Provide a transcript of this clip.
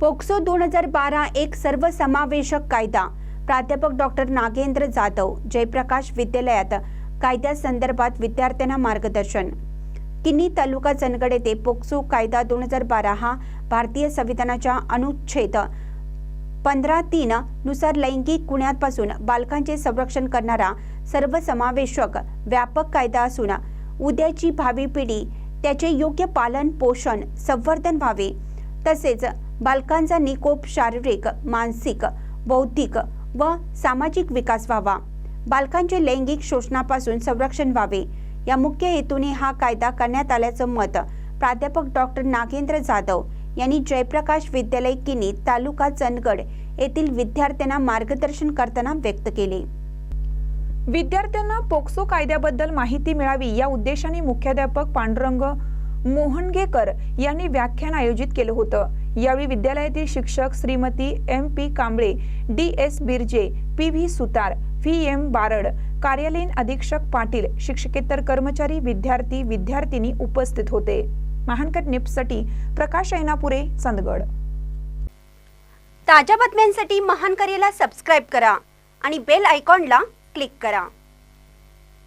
POCSO दोन हजार बारा एक सर्वसमावेशक कायदा. प्राध्यापक डॉक्टर नागेंद्र जाधव जयप्रकाश विद्यालयात कायद्यासंदर्भात विद्यार्थ्यांना मार्गदर्शन. किन्नी तालुका चंदगड येथे पोक्सो कायदा दोन हजार बारा हा भारतीय संविधानाच्या अनुच्छेद पंधरा तीन नुसार लैंगिक गुन्ह्यांपासून बालकांचे संरक्षण करणारा सर्वसमावेशक व्यापक कायदा असून उद्याची भावी पिढी त्याचे योग्य पालन पोषण संवर्धन व्हावे. तसेच बालकांचा निकोप शारीरिक मानसिक बौद्धिक व सामाजिक विकास व्हावा. बालकांचे लैंगिक शोषणापासून संरक्षण व्हावे. या मुख्य हेतूने हा कायदा करण्यात आल्याचं मत प्राध्यापक डॉक्टर नागेंद्र जाधव यांनी जयप्रकाश विद्यालय किनी तालुका चंदगड येथील विद्यार्थ्यांना मार्गदर्शन करताना व्यक्त केले. विद्यार्थ्यांना पोक्सो कायद्याबद्दल माहिती मिळावी या उद्देशाने मुख्याध्यापक पांडुरंग मोहनगेकर यांनी व्याख्यान आयोजित केलं होतं. यावेळी विद्यालयातील शिक्षक Shrimati M P Kamble D S Birje P V Sutar V M Barad कार्यालयीन अधीक्षक पाटील शिक्षकेतर कर्मचारी विद्यार्थी विद्यार्थिनी उपस्थित होते. महानकर निपसाठी प्रकाश ऐनापुरे चंदगड. ताज्या बातम्यांसाठी महानकरेला सबस्क्राईब करा आणि बेल आयकॉनला क्लिक करा.